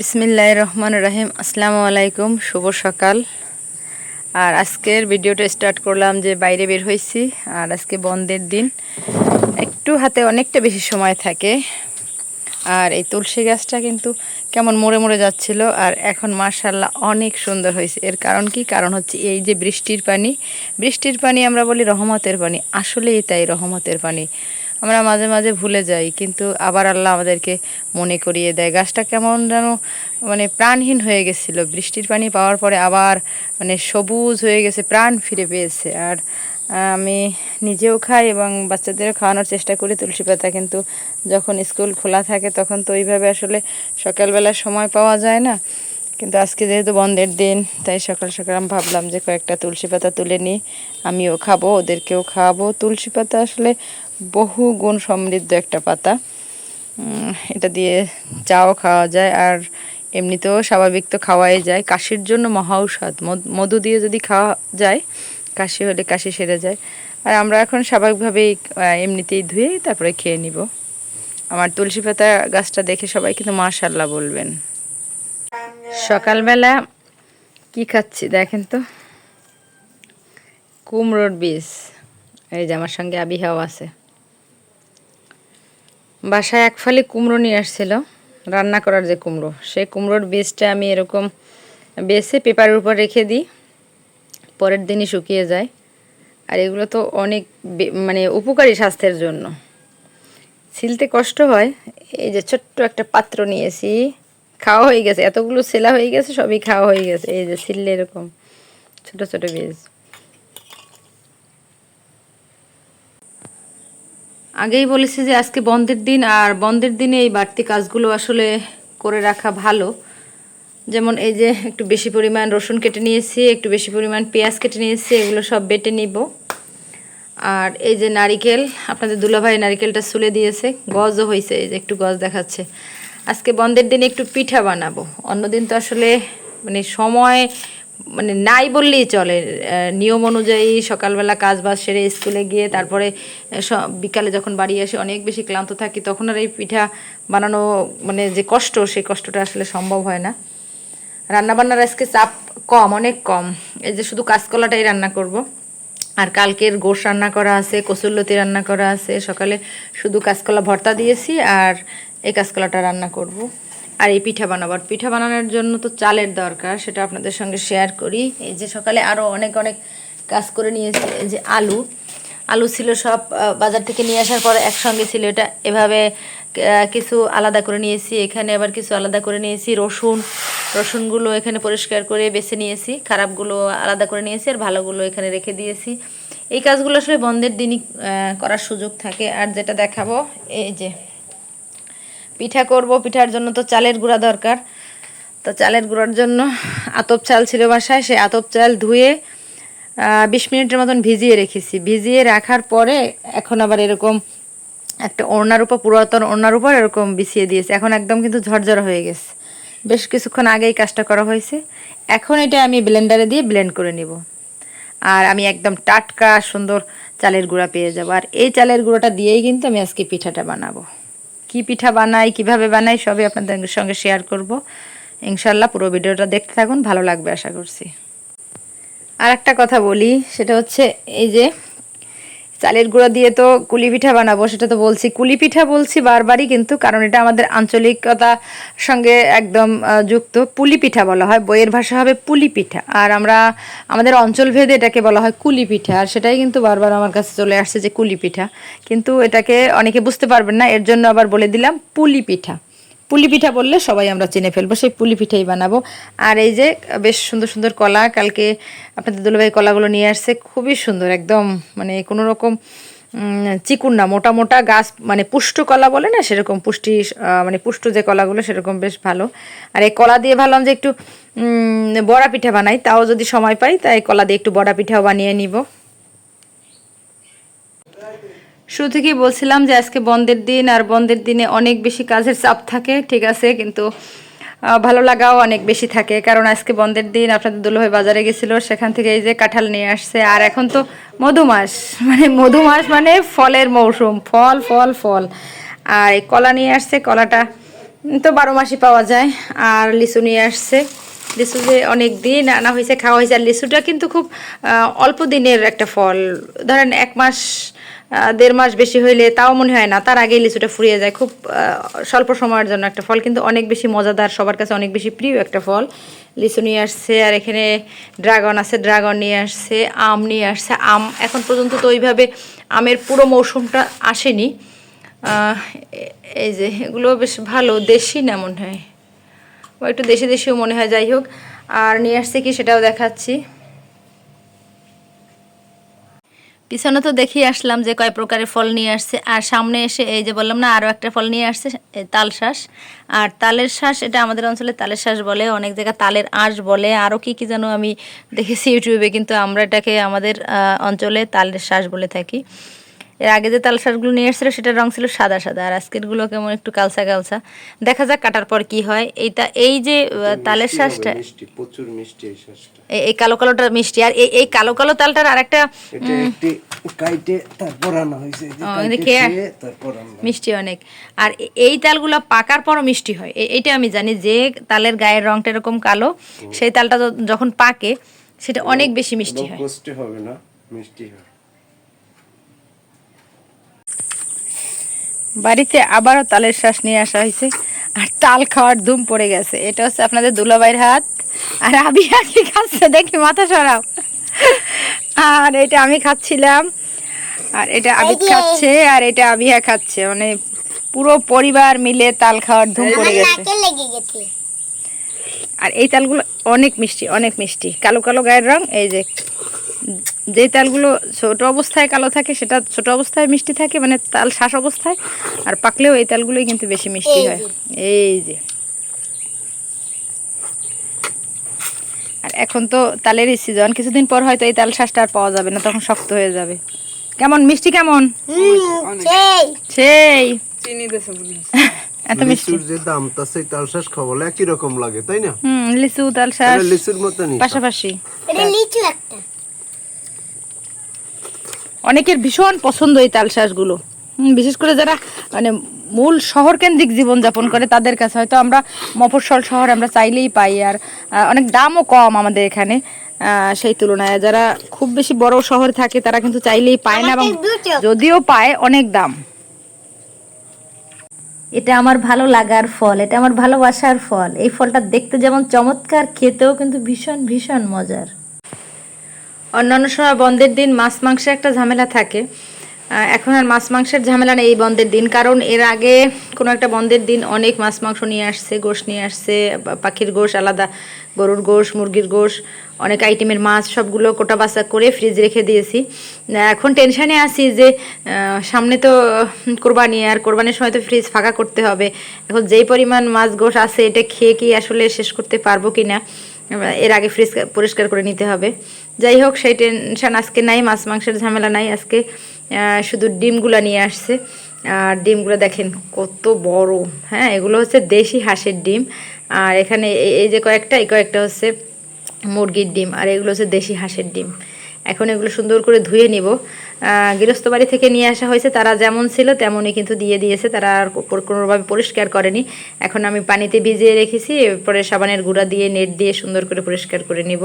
বিসমিল্লাহ রহমান রাহিম। আসসালামু আলাইকুম, শুভ সকাল। আর আজকের ভিডিওটা স্টার্ট করলাম যে বাইরে বের হয়েছি, আর আজকে বন্ধের দিন। একটু হাতে অনেকটা বেশি সময় থাকে। আর এই তুলসী গাছটা কিন্তু কেমন মরে মরে যাচ্ছিল, আর এখন মার্শাল্লাহ অনেক সুন্দর হয়েছে। এর কারণ কি? কারণ হচ্ছে এই যে বৃষ্টির পানি বৃষ্টির পানি আমরা বলি রহমতের পানি। আসলেই তাই রহমতের পানি। আমরা মাঝে মাঝে ভুলে যাই, কিন্তু আবার আল্লাহ আমাদেরকে মনে করিয়ে দেয়। গাছটা কেমন যেন মানে প্রাণহীন হয়ে গেছিল। বৃষ্টির পানি পাওয়ার পরে আবার মানে সবুজ হয়ে গেছে, প্রাণ ফিরে পেয়েছে। আর আমি নিজেও খাই এবং বাচ্চাদেরও খাওয়ানোর চেষ্টা করি তুলসী পাতা, কিন্তু যখন স্কুল খোলা থাকে তখন তো ওইভাবে আসলে সকালবেলা সময় পাওয়া যায় না। কিন্তু আজকে যেহেতু বন্ধের দিন, তাই সকাল সকাল আমি ভাবলাম যে কয়েকটা তুলসী পাতা তুলে নিই। আমিও খাব, ওদেরকেও খাওয়াবো তুলসী পাতা আসলে বহু গুণ সমৃদ্ধ একটা পাতা। এটা দিয়ে চাও খাওয়া যায়, আর এমনিতেও স্বাভাবিক তো খাওয়াই যায়। কাশির জন্য মহা ঔষধ। মধু- দিয়ে যদি খাওয়া যায়, কাশি হলে কাশি সেরে যায়। আর আমরা এখন স্বাভাবিকভাবেই এমনিতেই ধুয়ে তারপরে খেয়ে নিব। আমার তুলসী পাতা গাছটা দেখে সবাই কিন্তু মাশাল্লাহ বলবেন। সকালবেলা কি খাচ্ছি দেখেন তো? কুমড়োর বীজ। এই যে আমার সঙ্গে আবিহাও আছে। বাসায় এক ফালি কুমড়ো নিয়ে আসছিল, রান্না করার যে কুমড়ো। সেই কুমড়োর বীজটা আমি এরকম বেছে পেপারের উপর রেখে দিই, পরের দিনই শুকিয়ে যায়। আর এগুলো তো অনেক মানে উপকারী স্বাস্থ্যের জন্য। ছিলতে কষ্ট হয়, এই যে ছোট্ট একটা পাত্র নিয়েছি। খাওয়া হয়ে গেছে, এতগুলো সেলা হয়ে গেছে, সবই খাওয়া হয়ে গেছে। এই যে ছিললে এরকম, ছোট ছোট বীজ। আগেই বলেছি যে আজকে বন্ধের দিন, আর বন্ধের দিনে এই বাড়তি কাজগুলো আসলে করে রাখা ভালো। যেমন এই যে একটু বেশি পরিমাণ রসুন কেটে নিয়েছি, একটু বেশি পরিমাণ পেঁয়াজ কেটে নিয়েছি, এগুলো সব বেটে নিব। আর এই যে নারিকেল, আপনাদের দুলাভাই নারিকেলটা সুলে দিয়েছে, গজও হয়েছে এই যে একটু গজ দেখাচ্ছে। আজকে বন্ধের দিনে একটু পিঠা বানাবো। অন্যদিন তো আসলে মানে সময় মানে নাই বললেই চলে। নিয়ম অনুযায়ী সকালবেলা কাজ বাজ সেরে স্কুলে গিয়ে তারপরে বিকালে যখন বাড়ি আসে অনেক বেশি ক্লান্ত থাকি, তখন আর এই পিঠা বানানো মানে যে কষ্ট, সেই কষ্টটা আসলে সম্ভব হয় না। রান্নাবান্নার আজকে চাপ কম, অনেক কম। এই যে শুধু কাঁচকলাটাই রান্না করব। আর কালকের গোশ রান্না করা আছে, কচুরলতি রান্না করা আছে। সকালে শুধু কাঁচকলা ভর্তা দিয়েছি আর এই কাঁচকলাটা রান্না করব। আর এই পিঠা বানাবার। পিঠা বানানোর জন্য তো চালের দরকার, সেটা আপনাদের সঙ্গে শেয়ার করি। এই যে সকালে আরও অনেক অনেক কাজ করে নিয়েছি, এই যে আলু। আলু ছিল সব বাজার থেকে নিয়ে আসার পর একসঙ্গে ছিল এটা। এভাবে কিছু আলাদা করে নিয়েছি। এখানে আবার কিছু আলাদা করে নিয়েছি, রসুন। রসুনগুলো এখানে পরিষ্কার করে বেছে নিয়েছি। খারাপগুলো আলাদা করে নিয়েছি আর ভালোগুলো এখানে রেখে দিয়েছি। এই কাজগুলো আসলে বন্ধের দিনই করার সুযোগ থাকে। আর যেটা দেখাবো, এই যে পিঠা করব, পিঠার জন্য তো চালের গুঁড়া দরকার। তো চালের গুঁড়ার জন্য আতপ চাল ছিল বাসায়, সেই আতপ চাল ধুয়ে বিশ মিনিটের মতন ভিজিয়ে রেখেছি। ভিজিয়ে রাখার পরে এখন আবার এরকম একটা ওড়নার উপর, পুরাতন ওড়নার উপর এরকম বিছিয়ে দিয়েছে। এখন একদম কিন্তু ঝরঝরা হয়ে গেছে। বেশ কিছুক্ষণ আগেই কাজটা করা হয়েছে। এখন এটা আমি ব্লেন্ডারে দিয়ে ব্লেন্ড করে নিব। আর আমি একদম টাটকা সুন্দর চালের গুঁড়া পেয়ে যাব। আর এই চালের গুঁড়োটা দিয়েই কিন্তু আমি আজকে পিঠাটা বানাবো। কি পিঠা বানাই, কীভাবে বানাই, সবই আপনাদের সঙ্গে শেয়ার করব। ইনশাল্লাহ পুরো ভিডিওটা দেখতে থাকুন, ভালো লাগবে আশা করছি। আর একটা কথা বলি, সেটা হচ্ছে এই যে চালের গুঁড়া দিয়ে তো কুলি পিঠা বানাবো, সেটা তো বলছি। কুলি পিঠা বলছি বারবারই কিন্তু, কারণ এটা আমাদের আঞ্চলিকতার সঙ্গে একদম যুক্ত। পুলি পিঠা বলা হয়, বইয়ের ভাষা হবে পুলি পিঠা। আর আমরা, আমাদের অঞ্চল ভেদে এটাকে বলা হয় কুলি পিঠা। আর সেটাই কিন্তু বারবার আমার কাছে চলে আসছে যে কুলি পিঠা। কিন্তু এটাকে অনেকে বুঝতে পারবেন না, এর জন্য আবার বলে দিলাম পুলি পিঠা। পুলি পিঠা বললে সবাই আমরা চিনে ফেলব, সেই পুলি পিঠাই বানাবো। আর এই যে, বেশ সুন্দর সুন্দর কলা, কালকে আপনাদের দুলাভাই কলাগুলো নিয়ে আসছে, খুবই সুন্দর, একদম মানে কোনো রকম চিকুন না, মোটা মোটা গাছ মানে পুষ্ট কলা বলে না, সেরকম পুষ্টি মানে পুষ্ট যে কলাগুলো, সেরকম বেশ ভালো। আর এই কলা দিয়ে ভাবলাম যে একটু বড়া পিঠা বানাই, তাও যদি সময় পাই, তাই কলা দিয়ে একটু বড়া পিঠাও বানিয়ে নিব। শুরু থেকেই বলছিলাম যে আজকে বন্ধের দিন আর বন্ধের দিনে অনেক বেশি কাজের চাপ থাকে, ঠিক আছে, কিন্তু ভালো লাগাও অনেক বেশি থাকে। কারণ আজকে বন্ধের দিন আপনাদের দুলোভাই বাজারে গেছিল, সেখান থেকে এই যে কাঁঠাল নিয়ে আসছে। আর এখন তো মধুমাস মানে মধুমাস মানে ফলের মৌসুম, ফল ফল ফল। আর এই কলা নিয়ে আসছে, কলাটা তো বারো মাসই পাওয়া যায়। আর লিচু নিয়ে আসছে। লিচু যে অনেক দিন আনা হয়েছে, খাওয়া হয়েছে। আর লিচুটা কিন্তু খুব অল্প দিনের একটা ফল। ধরেন এক মাস দেড় মাস বেশি হইলে তাও মনে হয় না। তার আগেই লিচুটা ফুরিয়ে যায়। খুব স্বল্প সময়ের জন্য একটা ফল, কিন্তু অনেক বেশি মজাদার, সবার কাছে অনেক বেশি প্রিয় একটা ফল। লিচু নিয়ে আসছে, আর এখানে ড্রাগন আছে, ড্রাগন নিয়ে আসছে, আম নিয়ে আসছে। আম এখন পর্যন্ত তো ওইভাবে আমের পুরো মৌসুমটা আসেনি। এই যে, এগুলো বেশ ভালো, দেশি না মনে হয়? একটু দেশি দেশিও মনে হয়, যাই হোক। আর নিয়ে আসছে কি সেটাও দেখাচ্ছি। পিছনে তো দেখিয়ে আসলাম যে কয় প্রকারের ফল নিয়ে আসছে। আর সামনে এসে এই যে বললাম না আরও একটা ফল নিয়ে আসছে তাল শ্বাস আর তালের শ্বাস এটা আমাদের অঞ্চলে তালের শ্বাস বলে, অনেক জায়গায় তালের আঁশ বলে। আরও কি কি যেন আমি দেখেছি ইউটিউবে, কিন্তু আমরা এটাকে আমাদের অঞ্চলে তালের শ্বাস বলে থাকি। এর আগে যে তাল শাঁসগুলো নিয়ে এসেছিল সেটার রং ছিল সাদা সাদা আর আজকেরগুলো কেমন একটু কালসা কালসা দেখা যাক কাটার পর কি হয়। এইটা এই যে তালের শ্বাসটা মিষ্টি প্রচুর মিষ্টি এই শ্বাসটা এই- কালো কালোটা মিষ্টি। আর এই এই কালো কালো তালটার আরেকটা কাইটে তারপর আনা হয়েছে। তারপর মিষ্টি অনেক। আর এই তালগুলো পাকার পরও মিষ্টি হয়। এইটা আমি জানি যে তালের গায়ের রংটা এরকম কালো সেই তালটা যখন পাকে সেটা অনেক বেশি মিষ্টি হয়। হবে না মিষ্টি হয়। বাড়িতে আবারও তালের শ্বাস নিয়ে আসা হয়েছে। আর তাল খাওয়ার ধুম পড়ে গেছে। এটা হচ্ছে আপনাদের দুলাভাইয়ের হাত। আর আবি আগে খাচ্ছে? দেখি মাথা সরাও। আর এটা আমি খাচ্ছিলাম। আর এটা আবি খাচ্ছে আর এটা আবিহা খাচ্ছে। মানে পুরো পরিবার মিলে তাল খাওয়ার ধুম পড়ে গেছে। আর এই তালগুলো অনেক মিষ্টি অনেক মিষ্টি। কালো কালো গায়ের রং এই যে যে তালগুলো ছোট অবস্থায় কালো থাকে সেটা ছোট অবস্থায় মিষ্টি থাকে মানে তাল শ্বাস অবস্থায় আর পাকলেও এই তালগুলোই কিন্তু বেশি মিষ্টি হয়। এই যে। আর এখন তো তালেরই সিজন কিছুদিন পর হয়তো এই তাল শ্বাসটা আর পাওয়া যাবে না তখন শক্ত হয়ে যাবে। কেমন মিষ্টি কেমন? সেই। সেই। এত মিষ্টি। যে দাম তা সেই তাল শ্বাস খাবলে একই রকম লাগে তাই না? হুম লিচু তাল শ্বাস লিচুর মতনই। পাশাপাশি। এটা লিচু একটা। অনেকের ভীষণ পছন্দ এই তাল শাঁসগুলো। বিশেষ করে যারা মানে মূল শহর কেন্দ্রিক জীবনযাপন করে তাদের কাছে হয়তো আমরা মফস্বল শহর আমরা চাইলেই পাই। আর আহ, অনেক দামও কম আমাদের এখানে। আহ, সেই তুলনায় যারা খুব বেশি বড় শহরে থাকে তারা কিন্তু চাইলেই পায় না এবং যদিও পায় অনেক দাম। এটা আমার ভালো লাগার ফল এটা আমার ভালোবাসার ফল। এই ফলটা দেখতে যেমন চমৎকার খেতেও কিন্তু ভীষণ ভীষণ মজার। অন্যান্য সময় বন্ধের দিন মাছ মাংসে একটা ঝামেলা থাকে। এখন আর মাছ মাংসের ঝামেলা নেই এই বন্ধের দিন। কারণ এর আগে কোনো একটা বন্ধের দিন অনেক মাছ মাংস নিয়ে আসছে, গোশ নিয়ে আসছে পাখির গোশ, আলাদা গরুর গোশ, মুরগির গোশ, অনেক আইটেমের মাছ, সবগুলো কোটা বাসা করে ফ্রিজ রেখে দিয়েছি। এখন টেনশানে আছি যে সামনে তো কোরবানি, আর কোরবানির সময় তো ফ্রিজ ফাঁকা করতে হবে। এখন যেই পরিমাণ মাছ গোশ আছে, এটা খেয়ে কি আসলে শেষ করতে পারব কি না এর আগে ফ্রিজ পরিষ্কার করে নিতে হবে। যাই হোক, সেই টেনশান আজকে নাই, মাছ মাংসের ঝামেলা নাই। আজকে শুধু ডিমগুলো নিয়ে আসছে। আর ডিমগুলো দেখেন কত বড়। হ্যাঁ এগুলো হচ্ছে দেশি হাঁসের ডিম। আর এখানে এই যে কয়েকটা, এই কয়েকটা হচ্ছে মুরগির ডিম। আর এগুলো হচ্ছে দেশি হাঁসের ডিম। এখন এগুলো সুন্দর করে ধুয়ে নিব। গৃহস্থ বাড়ি থেকে নিয়ে আসা হয়েছে, তারা যেমন ছিল তেমনই কিন্তু দিয়ে দিয়েছে, তারা আর কোনোভাবে পরিষ্কার করেনি। এখন আমি পানিতে ভিজিয়ে রেখেছি, এরপরে সাবানের গুঁড়া দিয়ে, নেট দিয়ে সুন্দর করে পরিষ্কার করে নিব।